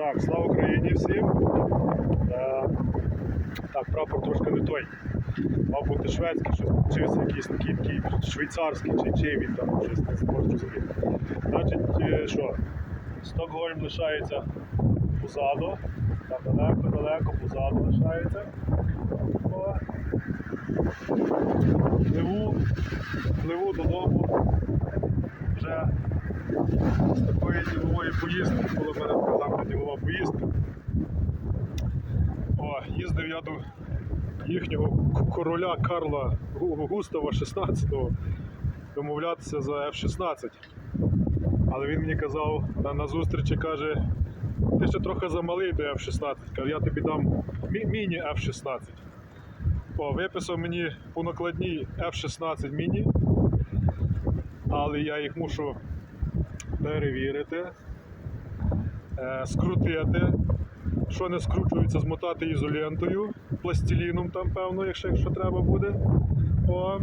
Так, слава Україні всім. Е, так, прапор трошки не той. Мав бути шведський, щось вчився якийсь такий, такий швейцарський чи чий він там щось не зможу зрозуміти. Значить, е, що? Стокгольм лишається позаду. Там далеко-далеко позаду лишається. Пливу, пливу додому. З такої ділової поїздки, коли мене така ділова поїздка. О, їздив я до їхнього короля Карла Густава 16-го домовлятися за F-16. Але він мені казав на, на зустрічі, каже, ти ще трохи замалий до F-16. Каже, я тобі дам мі- міні F-16. О, виписав мені по накладній F-16 міні, але я їх мушу перевірити, е, скрутити. Що не скручується, змотати ізолентою, пластиліном там, певно, якщо, якщо треба буде. О,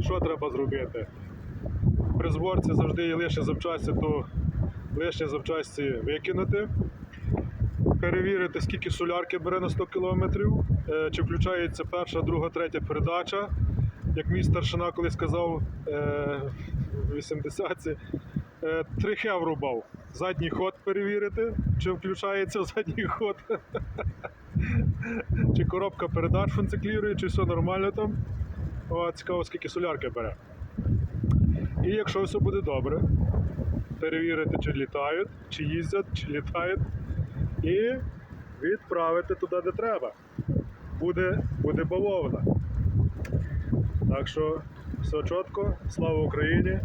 що треба зробити? При зборці завжди є лише запчасті, то лишні запчасті викинути. Перевірити, скільки солярки бере на 100 км, е, чи включається перша, друга, третя передача. Як мій старшина колись сказав е, в 80-ці, е, три хев рубав. Задній ход перевірити, чи включається задній ход. Чи коробка передач функціклірує, чи все нормально там. О, цікаво, скільки солярки бере. І якщо все буде добре, перевірити, чи літають, чи їздять, чи літають. І відправити туди, де треба. Буде, буде бавовна. Так що все чітко, слава Україні.